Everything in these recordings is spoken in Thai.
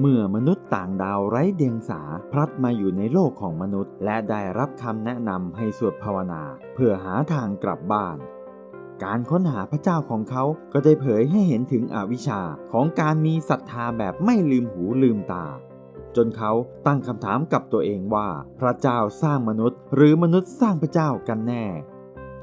เมื่อมนุษย์ต่างดาวไร้เดียงสาพลัดมาอยู่ในโลกของมนุษย์ และได้รับคำแนะนำให้สวดภาวนา เพื่อหาทางกลับบ้าน การค้นหาพระเจ้าของเขาก็ได้เผยให้เห็นถึงอวิชชาของการมีศรัทธาแบบไม่ลืมหูลืมตา จนเขาตั้งคำถามกับตัวเองว่า พระเจ้าสร้างมนุษย์ หรือมนุษย์สร้างพระเจ้ากันแน่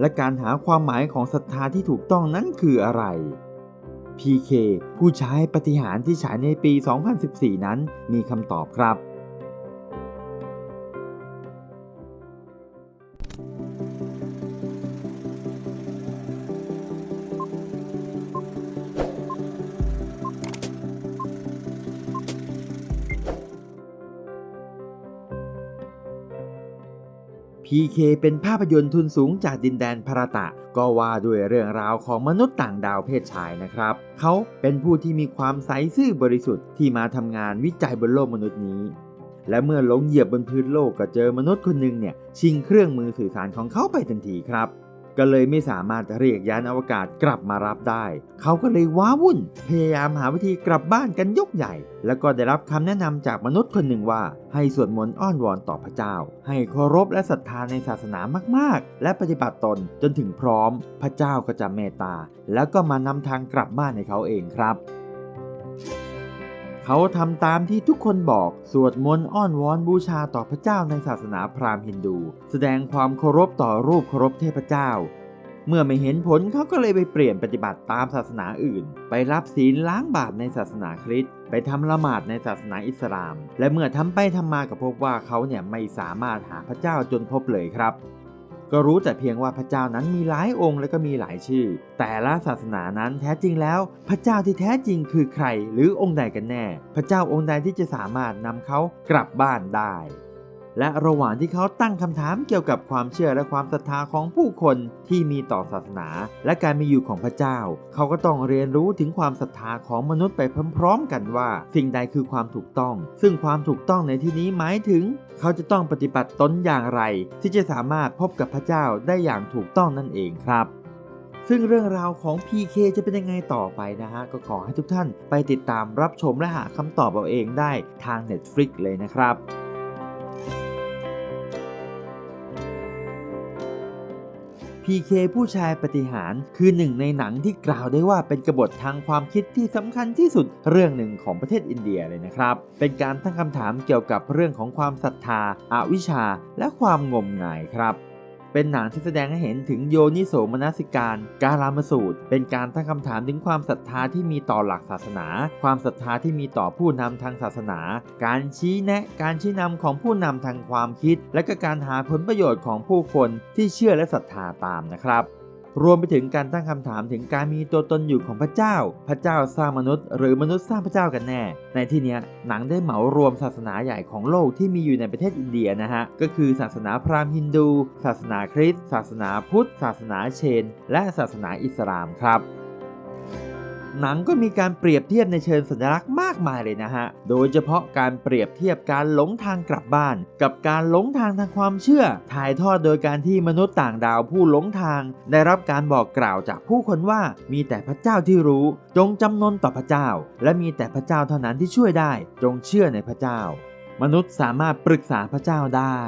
และการหาความหมายของศรัทธาที่ถูกต้องนั้นคืออะไร PK ผู้ใช้ปฏิหารที่ฉายในปี 2014 นั้นมีคำตอบครับ PK เป็นภาพยนตร์ทุนสูงจากดินแดนพระตะ ก็ว่าด้วยเรื่องราวของมนุษย์ต่างดาวเพศชายนะครับ เขาเป็นผู้ที่มีความใสซื่อบริสุทธิ์ที่มาทำงานวิจัยบนโลกมนุษย์นี้ และเมื่อลงเหยียบบนพื้นโลกก็เจอมนุษย์คนหนึ่งเนี่ยชิงเครื่องมือสื่อสารของเขาไปทันทีครับ ก็เลยไม่สามารถเรียกยานอวกาศกลับมารับได้ เขาก็เลยว้าวุ่น พยายามหาวิธีกลับบ้านกันยกใหญ่ แล้วก็ได้รับคำแนะนำจากมนุษย์คนหนึ่งว่า ให้สวดมนต์อ้อนวอนต่อพระเจ้า ให้เคารพและศรัทธาในศาสนามากๆ และปฏิบัติตนจนถึงพร้อม พระเจ้าก็จะเมตตา แล้วก็มานำทางกลับบ้านให้เขาเองครับ เขาทำตามที่ทุกคนบอกสวดมนต์อ้อนวอนบูชาต่อพระเจ้าในศาสนาพราหมณ์ฮินดู แสดงความเคารพต่อรูปเคารพเทพเจ้า เมื่อไม่เห็นผลเขาก็เลยไปเปลี่ยนปฏิบัติตามศาสนาอื่น ไปรับศีลล้างบาปในศาสนาคริสต์ไปทำละหมาดในศาสนาอิสลาม และเมื่อทำไปทำมาก็พบว่าเขาเนี่ยไม่สามารถหาพระเจ้าจนพบเลยครับ ก็รู้แต่เพียงว่าพระเจ้านั้นมีหลายองค์และก็มีหลายชื่อ แต่ละศาสนานั้นแท้จริงแล้ว พระเจ้าที่แท้จริงคือใครหรือองค์ใดกันแน่ พระเจ้าองค์ใดที่จะสามารถนำเขากลับบ้านได้ และระหว่างที่เขาตั้งคำถามเกี่ยวกับความเชื่อและความศรัทธาของผู้คนที่มีต่อศาสนา และการมีอยู่ของพระเจ้า เขาก็ต้องเรียนรู้ถึงความศรัทธาของมนุษย์ไปพร้อมๆ กันว่า สิ่งใดคือความถูกต้อง ซึ่งความถูกต้องในที่นี้หมายถึง เขาจะต้องปฏิบัติตนอย่างไร ที่จะสามารถพบกับพระเจ้าได้อย่างถูกต้องนั่นเองครับซึ่งเรื่องราวของ PK จะเป็นยังไงต่อไปนะฮะ ก็ขอให้ทุกท่านไปติดตามรับชมและหาคำตอบเอาเองได้ทาง Netflix เลยนะครับ PK ผู้ชายปฏิหาร คือหนึ่งในหนังที่กล่าวได้ว่าเป็นกบฏทางความคิดที่สำคัญที่สุดเรื่องหนึ่งของประเทศอินเดียเลยนะครับ เป็นการตั้งคำถามเกี่ยวกับเรื่องของความศรัทธาอาวิชชา และความงมงายครับ เป็นหนังที่แสดงให้เห็นถึงโยนิโสมนสิการ การามสูตร เป็นการตั้งคำถามถึงความศรัทธาที่มีต่อหลักศาสนา ความศรัทธาที่มีต่อผู้นำทางศาสนา การชี้แนะ การชี้นำของผู้นำทางความคิด และก็การหาผลประโยชน์ของผู้คนที่เชื่อและศรัทธาตามนะครับ รวมไปถึงการตั้งคำถามถึงการมีตัวตนอยู่ของพระเจ้า พระเจ้าสร้างมนุษย์ หรือมนุษย์สร้างพระเจ้ากันแน่ ในที่นี้หนังได้เหมารวมศาสนาใหญ่ของโลกที่มีอยู่ในประเทศอินเดียนะฮะ ก็คือศาสนาพราหมณ์ฮินดู ศาสนาคริสต์ ศาสนาพุทธ ศาสนาเชน และศาสนาอิสลามครับ หนังก็มีการเปรียบเทียบในเชิงสัญลักษณ์มากมายเลยนะฮะ โดยเฉพาะการเปรียบเทียบการหลงทางกลับบ้าน กับการหลงทางทางความเชื่อ ถ่ายทอดโดยการที่มนุษย์ต่างดาวผู้หลงทาง ได้รับการบอกกล่าวจากผู้คนว่ามีแต่พระเจ้าที่รู้ จงจำนนต่อพระเจ้า และมีแต่พระเจ้าเท่านั้นที่ช่วยได้ จงเชื่อในพระเจ้า มนุษย์สามารถปรึกษาพระเจ้าได้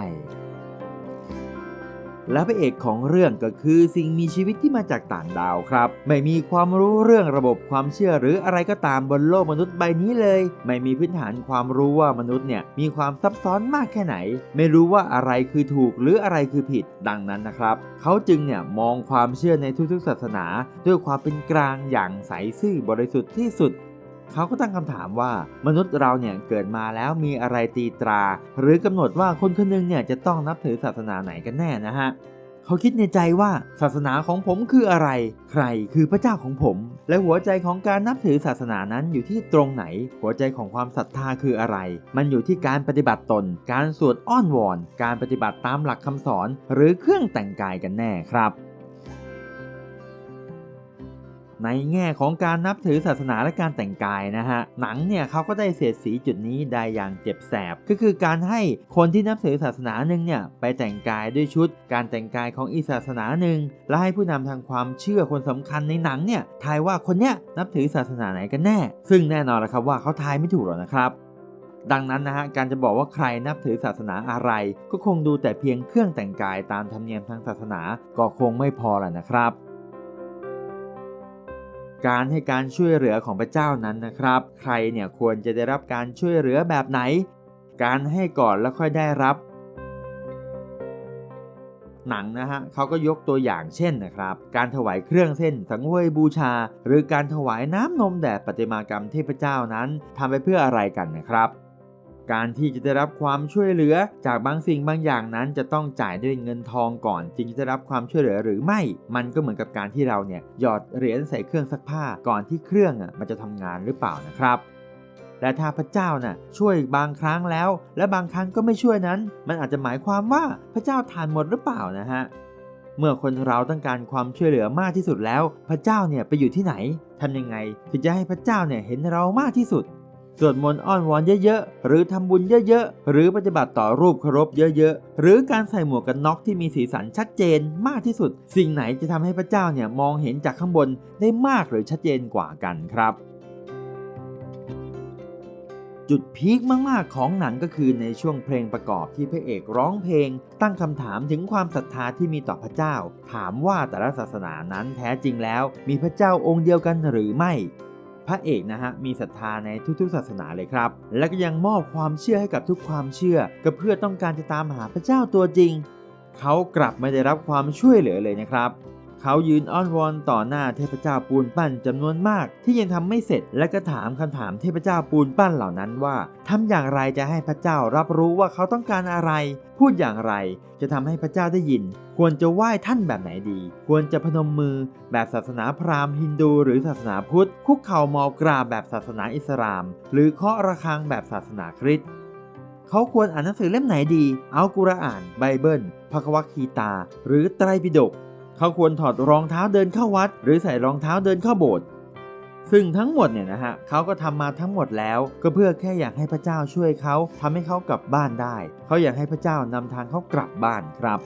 และพระเอกของเรื่องก็คือสิ่งมีชีวิตที่มาจากต่างดาวครับ ไม่มีความรู้เรื่องระบบความเชื่อหรืออะไรก็ตามบนโลกมนุษย์ใบนี้เลย ไม่มีพื้นฐานความรู้ว่ามนุษย์เนี่ยมีความซับซ้อนมากแค่ไหน ไม่รู้ว่าอะไรคือถูกหรืออะไรคือผิดดังนั้นนะครับ เขาจึงเนี่ยมองความเชื่อในทุกๆ ศาสนา ด้วยความเป็นกลางอย่างใสซื่อบริสุทธิ์ที่สุด เขาก็ตั้งคำถามว่ามนุษย์เราเนี่ยเกิดมาแล้วมีอะไรตีตรา หรือกำหนดว่าคนคนหนึงเนี่ยจะต้องนับถือศาสนาไหนกันแน่นะฮะเขาคิดในใจว่าศาสนาของผมคืออะไร ใครคือพระเจ้าของผม และหัวใจของการนับถือศาสนานั้นอยู่ที่ตรงไหน หัวใจของความศรัทธาคืออะไร มันอยู่ที่การปฏิบัติตน การสวดอ้อนวอน การปฏิบัติตามหลักคำสอน หรือเครื่องแต่งกายกันแน่ครับ ในแง่ของการนับถือศาสนาและการแต่งกายนะฮะหนังเนี่ยเขาก็ได้เสียดสีจุดนี้ได้อย่างเจ็บแสบ ก็คือการให้คนที่นับถือศาสนาหนึ่งเนี่ยไปแต่งกายด้วยชุด การแต่งกายของอีศาสนาหนึ่งและให้ผู้นำทางความเชื่อคนสำคัญในหนังเนี่ยทายว่าคนเนี้ยนับถือศาสนาไหนกันแน่ ซึ่งแน่นอนล้วครับว่าเขาทายไม่ถูกหรอกนะครับดังนั้นนะฮะการจะบอกว่าใครนับถือศาสนาอะไร ก็คงดูแต่เพียงเครื่องแต่งกายตามธรรมเนียมทางศาสนาก็คงไม่พอแหละนะครับ การให้การช่วยเหลือของพระเจ้านั้นนะครับ ใครเนี่ยควรจะได้รับการช่วยเหลือแบบไหน การให้ก่อนแล้วค่อยได้รับ หนังนะฮะเขาก็ยกตัวอย่างเช่นนะครับ การถวายเครื่องเส้นสังเวยบูชา หรือการถวายน้ำนมแด่ปฏิมากรรมเทพเจ้านั้นทำไปเพื่ออะไรกันนะครับ การที่จะได้รับความช่วยเหลือ จากบางสิ่งบางอย่างนั้นจะต้องจ่ายด้วยเงินทองก่อนจึงจะได้รับความช่วยเหลือหรือไม่ มันก็เหมือนกับการที่เราเนี่ยหยอดเหรียญใส่เครื่องซักผ้าก่อนที่เครื่องอะมันจะทำงานหรือเปล่านะครับและถ้าพระเจ้าน่ะช่วยบางครั้งแล้ว และบางครั้งก็ไม่ช่วยนั้น มันอาจจะหมายความว่าพระเจ้าทานหมดหรือเปล่านะฮะเมื่อคนเราต้องการความช่วยเหลือมากที่สุดแล้ว พระเจ้าเนี่ยไปอยู่ที่ไหนทำยังไงถึงจะให้พระเจ้าเนี่ยเห็นเรามากที่สุด สวดมนต์อ้อนวอนเยอะๆ หรือทำบุญเยอะๆ หรือปฏิบัติต่อรูปเคารพเยอะๆ หรือการใส่หมวกกันน็อกที่มีสีสันชัดเจนมากที่สุด สิ่งไหนจะทำให้พระเจ้าเนี่ยมองเห็นจากข้างบนได้มากหรือชัดเจนกว่ากันครับ จุดพีคมากๆของหนังก็คือในช่วงเพลงประกอบที่พระเอกร้องเพลง ตั้งคำถามถึงความศรัทธาที่มีต่อพระเจ้า ถามว่าแต่ละศาสนานั้นแท้จริงแล้ว มีพระเจ้าองค์เดียวกันหรือไม่ พระเอกนะฮะมีศรัทธาในทุกๆ ศาสนาเลยครับ และก็ยังมอบความเชื่อให้กับทุกความเชื่อ ก็เพื่อต้องการจะตามหาพระเจ้าตัวจริง เขากลับไม่ได้รับความช่วยเหลือเลยนะครับ เขายืนอ้อนวอนต่อหน้าเทพเจ้าปูนปั้นจำนวนมาก ที่ยังทำไม่เสร็จและก็ถามคำถามเทพเจ้าปูนปั้นเหล่านั้นว่าทำอย่างไรจะให้พระเจ้ารับรู้ว่าเขาต้องการอะไร พูดอย่างไรจะทำให้พระเจ้าได้ยิน ควรจะไหว้ท่านแบบไหนดี ควรจะพนมมือแบบศาสนาพราหมณ์ฮินดูหรือศาสนาพุทธ คุกเข่ามอบกราบแบบศาสนาอิสลาม หรือเคาะระฆังแบบศาสนาคริสต์เขาควรอ่านหนังสือเล่มไหนดีอัลกุรอานไบเบิลพระคัมภีร์ตา หรือไตรปิฎก เขาควรถอดรองเท้าเดินเข้าวัด หรือใส่รองเท้าเดินเข้าโบสถ์ซึ่งทั้งหมดเนี่ยนะฮะเขาก็ทำมาทั้งหมดแล้ว ก็เพื่อแค่อยากให้พระเจ้าช่วยเขาทำให้เขากลับบ้านได้ เขาอยากให้พระเจ้านำทางเขากลับบ้านครับ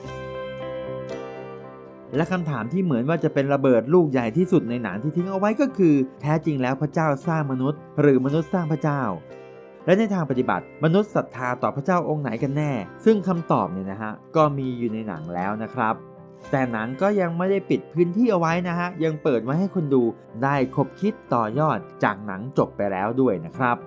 และคำถามที่เหมือนว่าจะเป็นระเบิดลูกใหญ่ที่สุดในหนังที่ทิ้งเอาไว้ก็คือ แท้จริงแล้วพระเจ้าสร้างมนุษย์ หรือมนุษย์สร้างพระเจ้า และในทางปฏิบัติมนุษย์ศรัทธาต่อพระเจ้าองค์ไหนกันแน่ ซึ่งคำตอบเนี่ยนะฮะก็มีอยู่ในหนังแล้วนะครับ แต่หนังก็ยังไม่ได้ปิดพื้นที่เอาไว้นะฮะ ยังเปิดไว้ให้คนดูได้คบคิดต่อยอดจากหนังจบไปแล้วด้วยนะครับ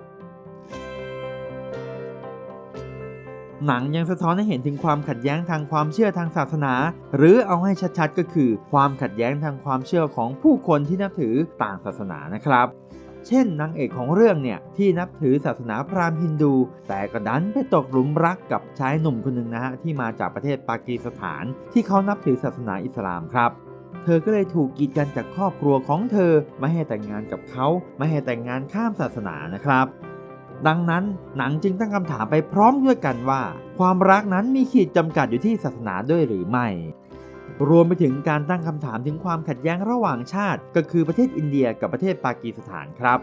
หนังยังสะท้อนให้เห็นถึงความขัดแย้งทางความเชื่อทางศาสนา หรือเอาให้ชัดๆก็คือ ความขัดแย้งทางความเชื่อของผู้คนที่นับถือต่างศาสนานะครับ เช่นนางเอกของเรื่องเนี่ยที่นับถือศาสนาพราหมณ์ฮินดู แต่ก็ดันไปตกหลุมรักกับชายหนุ่มคนหนึ่งนะฮะที่มาจากประเทศปากีสถาน ที่เขานับถือศาสนาอิสลามครับเธอก็เลยถูกกีดกันจากครอบครัวของเธอ ไม่ให้แต่งงานกับเขาไม่ให้แต่งงานข้ามศาสนานะครับ ดังนั้นหนังจึงตั้งคำถามไปพร้อมด้วยกันว่า ความรักนั้นมีขีดจำกัดอยู่ที่ศาสนาด้วยหรือไม่ รวมไปถึงการตั้งคำถามถึงความขัดแย้งระหว่างชาติ ก็คือประเทศอินเดียกับประเทศปากีสถานครับ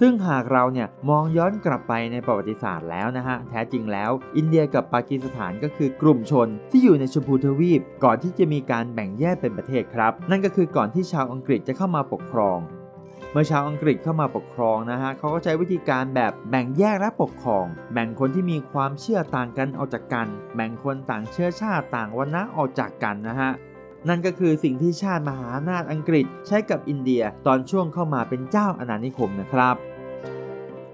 ซึ่งหากเราเนี่ยมองย้อนกลับไปในประวัติศาสตร์แล้วนะฮะ แท้จริงแล้ว อินเดียกับปากีสถานก็คือกลุ่มชนที่อยู่ในชมพูทวีป ก่อนที่จะมีการแบ่งแยกเป็นประเทศครับ นั่นก็คือก่อนที่ชาวอังกฤษจะเข้ามาปกครอง เมื่อชาวอังกฤษเข้ามาปกครองนะฮะเขาก็ใช้วิธีการแบบแบ่งแยกและปกครอง แบ่งคนที่มีความเชื่อต่างกันออกจากกัน แบ่งคนต่างเชื้อชาติต่างวรรณะออกจากกันนะฮะนั่นก็คือสิ่งที่ชาติมหาอำนาจอังกฤษใช้กับอินเดียตอนช่วงเข้ามาเป็นเจ้าอาณานิคมนะครับ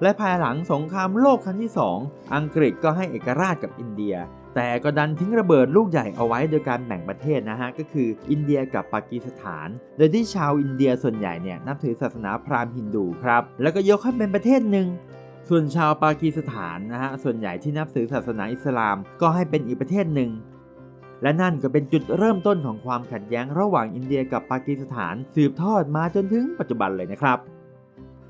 และภายหลังสงครามโลกครั้งที่ 2 อังกฤษก็ให้เอกราชกับอินเดีย แต่ก็ดันทิ้งระเบิดลูกใหญ่เอาไว้โดยการแบ่งประเทศนะฮะก็คืออินเดียกับปากีสถาน โดยที่ชาวอินเดียส่วนใหญ่เนี่ยนับถือศาสนาพราหมณ์ฮินดูครับแล้วก็ยกให้เป็นประเทศหนึ่งส่วนชาวปากีสถานนะฮะส่วนใหญ่ที่นับถือศาสนาอิสลาม ก็ให้เป็นอีกประเทศหนึ่งและนั่นก็เป็นจุดเริ่มต้นของความขัดแย้งระหว่างอินเดียกับปากีสถาน สืบทอดมาจนถึงปัจจุบันเลยนะครับ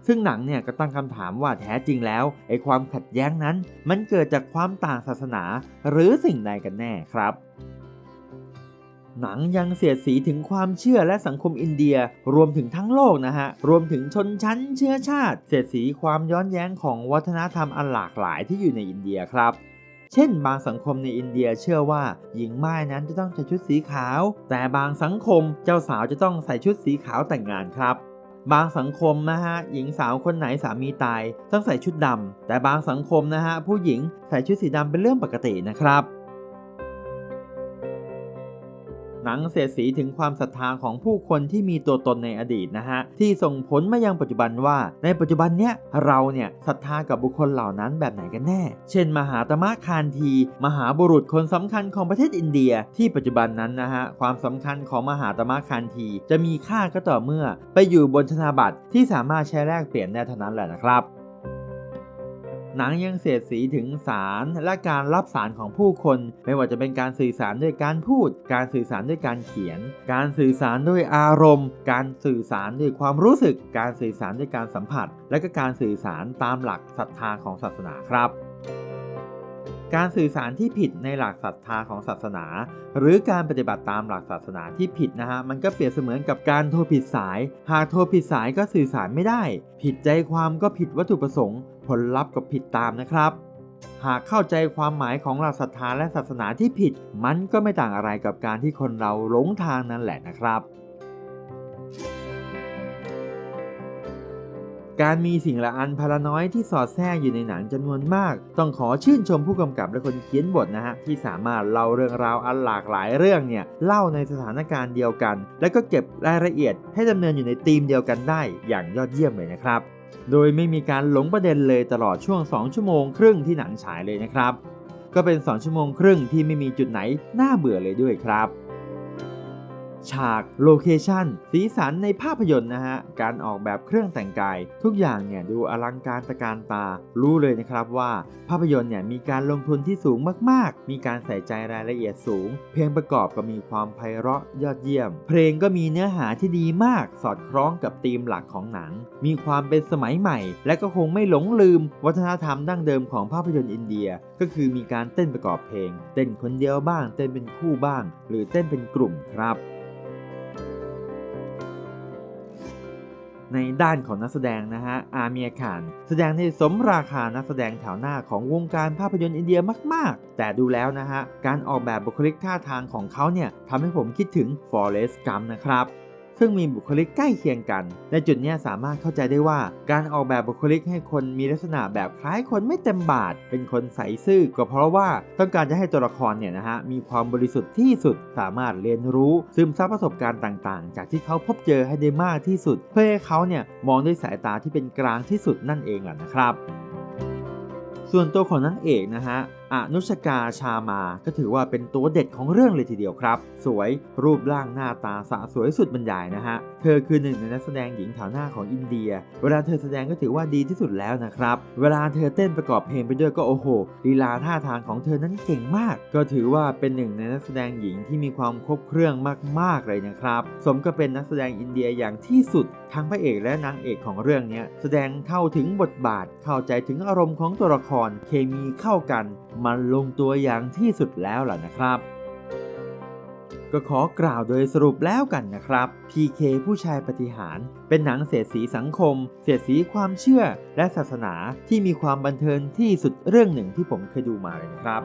ซึ่งหนังเนี่ยก็ตั้งคำถามว่าแท้จริงแล้วไอ้ความขัดแย้งนั้น มันเกิดจากความต่างศาสนาหรือสิ่งใดกันแน่ครับหนังยังเสียดสีถึงความเชื่อและสังคมอินเดียรวมถึงทั้งโลกนะฮะ รวมถึงชนชั้นเชื้อชาติ เสียดสีความย้อนแย้งของวัฒนธรรมอันหลากหลายที่อยู่ในอินเดียครับ เช่น บางสังคมในอินเดียเชื่อว่าหญิงม่ายนั้นจะต้องใส่ชุดสีขาว แต่บางสังคมเจ้าสาวจะต้องใส่ชุดสีขาวแต่งงานครับ บางสังคมนะฮะหญิงสาวคนไหนสามีตายต้องใส่ชุดดำแต่บางสังคมนะฮะผู้หญิงใส่ชุดสีดำเป็นเรื่องปกตินะครับ หนังเสียดสีถึงความศรัทธาของผู้คนที่มีตัวตนในอดีตนะฮะที่ส่งผลมายังปัจจุบันว่าในปัจจุบันเนี้ยเราเนี่ยศรัทธากับบุคคลเหล่านั้นแบบไหนกันแน่ เช่น มหาตมะคานที มหาบุรุษคนสำคัญของประเทศอินเดีย ที่ปัจจุบันนั้นนะฮะความสำคัญของมหาตมะคานที จะมีค่าก็ต่อเมื่อ ไปอยู่บนธนาบัตรที่สามารถใช้แลกเปลี่ยนได้เท่านั้นแหละนะครับ หนังยังเสียดสีถึงสารและการรับสารของผู้คน ไม่ว่าจะเป็นการสื่อสารด้วยการพูด การสื่อสารด้วยการเขียน การสื่อสารด้วยอารมณ์ การสื่อสารด้วยความรู้สึก การสื่อสารด้วยการสัมผัส และก็การสื่อสารตามหลักศรัทธาของศาสนาครับการสื่อสารที่ผิดในหลักศรัทธาของศาสนา หรือการปฏิบัติตามหลักศาสนาที่ผิดนะฮะมันก็เปรียบเสมือนกับการโทรผิดสาย หากโทรผิดสายก็สื่อสารไม่ได้ ผิดใจความก็ผิดวัตถุประสงค์ ผลลัพธ์ก็ผิดตามนะครับ หากเข้าใจความหมายของหลักศรัทธาและศาสนาที่ผิด มันก็ไม่ต่างอะไรกับการที่คนเราหลงทางนั่นแหละนะครับ การมีสิ่งละอันพาราน้อยที่สอดแทรกอยู่ในหนังจำนวนมาก ต้องขอชื่นชมผู้กำกับและคนเขียนบทนะฮะที่สามารถเล่าเรื่องราวอันหลากหลายเรื่องเนี่ยเล่าในสถานการณ์เดียวกัน และก็เก็บรายละเอียดให้ดำเนินอยู่ในธีมเดียวกันได้อย่างยอดเยี่ยมเลยนะครับ โดยไม่มีการหลงประเด็นเลยตลอดช่วง 2 ชั่วโมงครึ่งที่หนังฉายเลยนะครับ ก็เป็น 2 ชั่วโมงครึ่งที่ไม่มีจุดไหนน่าเบื่อเลยด้วยครับ ฉากโลเคชันสีสันในภาพยนตร์นะฮะ การออกแบบเครื่องแต่งกาย ทุกอย่างเนี่ยดูอลังการตะการตา รู้เลยนะครับว่า ภาพยนตร์เนี่ยมีการลงทุนที่สูงมากๆ มีการใส่ใจรายละเอียดสูง เพลงประกอบก็มีความไพเราะยอดเยี่ยม เพลงก็มีเนื้อหาที่ดีมาก สอดคล้องกับธีมหลักของหนัง มีความเป็นสมัยใหม่ และก็คงไม่หลงลืม วัฒนธรรมดั้งเดิมของภาพยนตร์อินเดีย ก็คือมีการเต้นประกอบเพลง เต้นคนเดียวบ้าง เต้นเป็นคู่บ้าง หรือเต้นเป็นกลุ่มครับ ในด้านของนักแสดงนะฮะอาเมียขานแสดงในสมราคานักแสดงแถวหน้าของวงการภาพยนตร์อินเดียมาก ๆ แต่ดูแล้วนะฮะการออกแบบบุคลิกท่าทางของเขาเนี่ยทำให้ผมคิดถึงฟอเรสต์กัมนะครับ ซึ่งมีบุคลิกใกล้เคียงกัน ในจุดนี้สามารถเข้าใจได้ว่า การออกแบบบุคลิกให้คนมีลักษณะแบบคล้ายคนไม่เต็มบาท เป็นคนใสซื่อก็เพราะว่าต้องการจะให้ตัวละครเนี่ยนะฮะมีความบริสุทธิ์ที่สุด สามารถเรียนรู้ซึมซับประสบการณ์ต่างๆ จากที่เขาพบเจอให้ได้มากที่สุด เพื่อให้เขาเนี่ยมองด้วยสายตาที่เป็นกลางที่สุดนั่นเองแหละนะครับส่วนตัวของนางเอกนะฮะ อนุชกาชามาก็ถือว่าเป็นตัวเด็ดของเรื่องเลยทีเดียวครับ สวยรูปร่างหน้าตาสะสวยสุดบรรยายนะฮะ อคือหนึ่งในนักแสดงหญิงแถวหน้าของอินเดีย เวลาเธอแสดงก็ถือว่าดีที่สุดแล้วนะครับ เวลาเธอเต้นประกอบเพลงไปด้วยก็โอ้โหลีลาท่าทางของเธอนั้นเก่งมาก ก็ถือว่าเป็นหนึ่งในนักแสดงหญิงที่มีความครบเครื่องมากๆเลยนะครับ สมกับเป็นนักแสดงอินเดียอย่างที่สุด ทั้งพระเอกและนางเอกของเรื่องนี้แสดงเข้าถึงบทบาท เข้าใจถึงอารมณ์ของตัวละคร เคมีเข้ากัน มันลงตัวอย่างที่สุดแล้วล่ะนะครับ ก็ขอกล่าวโดยสรุปแล้วกันนะครับ PK ผู้ชายปฏิหาร เป็นหนังเสียดสีสังคม เสียดสีความเชื่อ และศาสนาที่มีความบันเทิงที่สุดเรื่องหนึ่งที่ผมเคยดูมาเลยนะครับ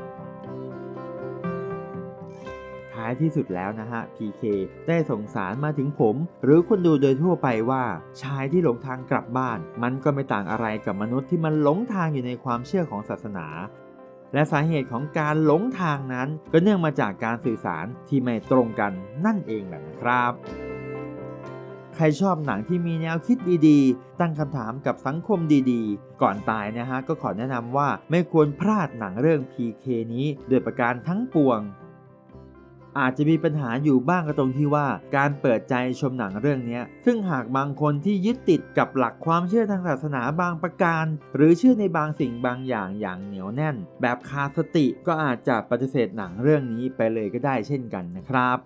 ท้ายที่สุดแล้วนะฮะ PK ได้ส่งสารมาถึงผม หรือคนดูโดยทั่วไปว่าชายที่หลงทางกลับบ้าน มันก็ไม่ต่างอะไรกับมนุษย์ที่มันหลงทางอยู่ในความเชื่อของศาสนา และสาเหตุของการหลงทางนั้น ก็เนื่องมาจากการสื่อสารที่ไม่ตรงกันนั่นเองแหละนะครับ ใครชอบหนังที่มีแนวคิดดีๆ ตั้งคำถามกับสังคมดีๆ ก่อนตายนะฮะก็ขอแนะนำว่าไม่ควรพลาดหนังเรื่อง PK นี้โดยประการทั้งปวง อาจจะมีปัญหาอยู่บ้างก็ตรงที่ว่าการเปิดใจชมหนังเรื่องนี้ซึ่งหากบางคนที่ยึดติดกับหลักความเชื่อทางศาสนาบางประการ หรือเชื่อในบางสิ่งบางอย่างอย่างเหนียวแน่น แบบคาดสติก็อาจจะปฏิเสธหนังเรื่องนี้ไปเลยก็ได้เช่นกันนะครับ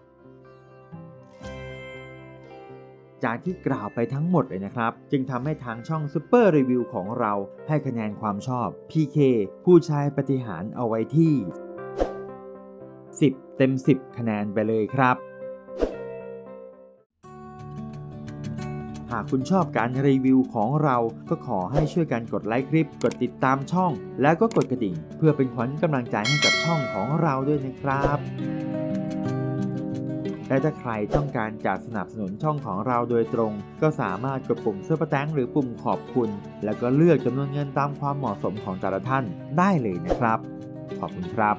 จากที่กล่าวไปทั้งหมดเลยนะครับ จึงทำให้ทางช่อง Super Review ของเราให้คะแนนความชอบ PK ผู้ชายปฏิหารเอาไว้ที่ 10 เต็ม 10 คะแนนไปเลยครับ หากคุณชอบการรีวิวของเราก็ขอให้ช่วยกันกดไลค์คลิป กดติดตามช่อง แล้วก็กดกระดิ่ง เพื่อเป็นขวัญกำลังใจให้กับช่องของเราด้วยนะครับและถ้าใครต้องการจะสนับสนุนช่องของเราโดยตรง ก็สามารถกดปุ่มเสื้อประแตงหรือปุ่มขอบคุณ แล้วก็เลือกจำนวนเงินตามความเหมาะสมของแต่ละท่านได้เลยนะครับ ขอบคุณครับ